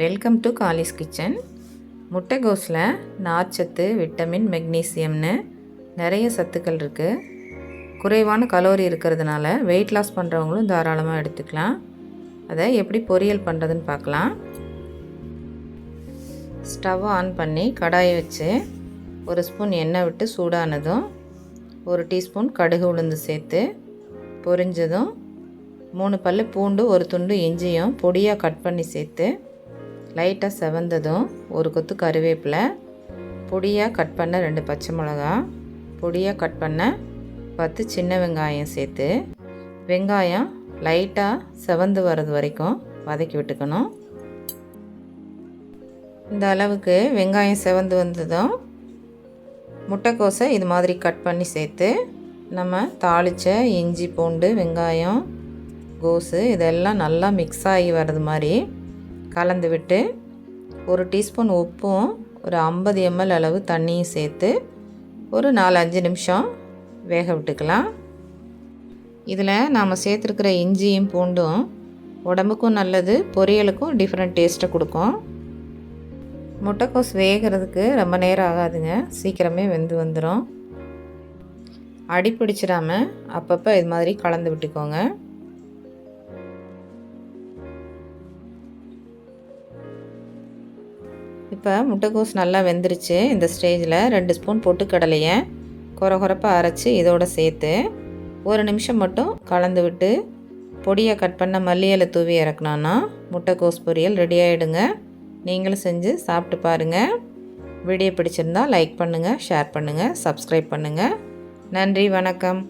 Welcome to Kallis kitchen முட்டைகோஸில் நார்ச்சத்து vitamin மெக்னீசியம்னு நிறைய சத்துக்கள் இருக்குது குறைவான கலோரி இருக்கிறதுனால வெயிட் லாஸ் பண்ணுறவங்களும் தாராளமாக எடுத்துக்கலாம். அதை எப்படி பொரியல் பண்ணுறதுன்னு பார்க்கலாம். ஸ்டவ் ஆன் பண்ணி கடாயை வச்சு ஒரு ஸ்பூன் எண்ணெய் விட்டு சூடானதும் ஒரு டீஸ்பூன் கடுகு உளுந்து சேர்த்து பொரிஞ்சதும் மூணு பல்லு பூண்டு ஒரு துண்டு இஞ்சியும் பொடியாக கட் பண்ணி சேர்த்து லைட்டாக செவந்ததும் ஒரு கொத்து கருவேப்பிலை பொடியாக கட் பண்ண ரெண்டு பச்சை மிளகா பொடியாக கட் பண்ண பத்து சின்ன வெங்காயம் சேர்த்து வெங்காயம் லைட்டாக செவந்து வர்றது வரைக்கும் வதக்கி விட்டுக்கணும். இந்த அளவுக்கு வெங்காயம் செவந்து வந்ததும் முட்டைக்கோசை இது மாதிரி கட் பண்ணி சேர்த்து நம்ம தாளித்த இஞ்சி பூண்டு வெங்காயம் கோஸு இதெல்லாம் நல்லா மிக்ஸ் ஆகி வர்றது மாதிரி கலந்து விட்டு ஒரு டீஸ்பூன் உப்பும் ஒரு ஐம்பது எம்எல் அளவு தண்ணியும் சேர்த்து ஒரு நாலு அஞ்சு நிமிஷம் வேக விட்டுக்கலாம். இதில் நாம் சேர்த்துருக்கிற இஞ்சியும் பூண்டும் உடம்புக்கும் நல்லது பொரியலுக்கும் டிஃப்ரெண்ட் டேஸ்ட்டை கொடுக்கும். முட்டைக்கோஸ் வேகிறதுக்கு ரொம்ப நேரம் ஆகாதுங்க சீக்கிரமே வெந்து வந்துடும் அடி பிடிச்சிடாம அப்பப்போ இது மாதிரி கலந்து விட்டுக்கோங்க. இப்போ முட்டைக்கோஸ் நல்லா வெந்துருச்சு. இந்த ஸ்டேஜில் ரெண்டு ஸ்பூன் பொட்டுக்கடலையை குறை குறைப்பாக அரைச்சி இதோட சேர்த்து ஒரு நிமிஷம் மட்டும் கலந்து விட்டு பொடியை கட் பண்ண மல்லியலை தூவி இறக்குனோன்னா முட்டைக்கோஸ் பொரியல் ரெடி ஆகிடுங்க நீங்களும் செஞ்சு சாப்பிட்டு பாருங்கள் வீடியோ பிடிச்சிருந்தால் லைக் பண்ணுங்கள் ஷேர் பண்ணுங்கள் சப்ஸ்கிரைப் பண்ணுங்கள் நன்றி வணக்கம்.